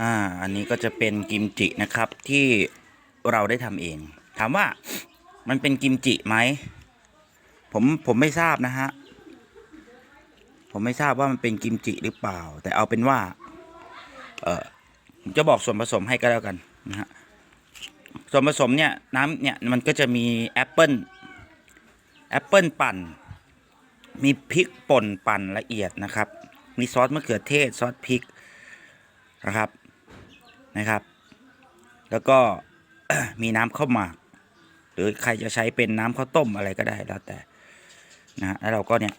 อ่า อันนี้ก็จะเป็นกิมจินะครับที่เราได้ทำเอง ถามว่ามันเป็นกิมจิไหม ผมผมไม่ทราบนะฮะ ผมไม่ทราบว่ามันเป็นกิมจิหรือเปล่า แต่เอาเป็นว่า เออผมจะบอกส่วนผสมให้ก็แล้วกันนะฮะ ส่วนผสมเนี่ยน้ำเนี่ยมันก็จะมีแอปเปิลแอปเปิลปั่น มีพริกป่นปั่นละเอียดนะครับ มีซอสมะเขือเทศซอสพริกนะครับ นะครับ แล้วก็มีน้ำข้าวหมาก หรือใครจะใช้เป็นน้ำข้าวต้มอะไรก็ได้แล้วแต่นะแล้วเราก็เนี่ย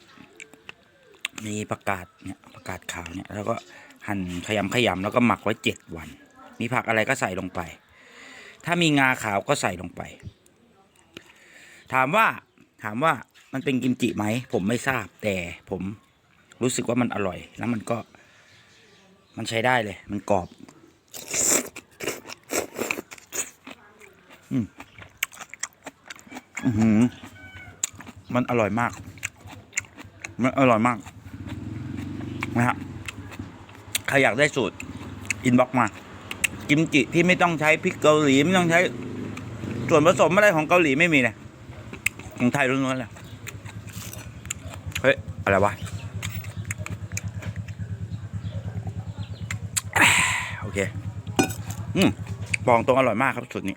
มีประกาศเนี่ยประกาศขาวเนี่ยแล้วก็หั่นขยำขยำแล้วก็หมักไว้เจ็ดวัน มีผักอะไรก็ใส่ลงไป ถ้ามีงาขาวก็ใส่ลงไป ถามว่าถามว่ามันเป็นกิมจิไหมผมไม่ทราบแต่ผมรู้สึกว่ามันอร่อย แล้วมันก็มันใช้ได้เลย มันกรอบ อืมอือหือมันอร่อยมาก มันอร่อยมาก นะฮะ ใครอยากได้สูตร อินบ็อกมา กิมจิที่ไม่ต้องใช้พริกเกาหลีไม่ต้องใช้ ส่วนผสมอะไรของเกาหลีไม่มีเลยของไทยล้วนๆเลย เฮ้ย อะไรวะ โอเค อืมบอกตรงอร่อยมากครับสุดนี้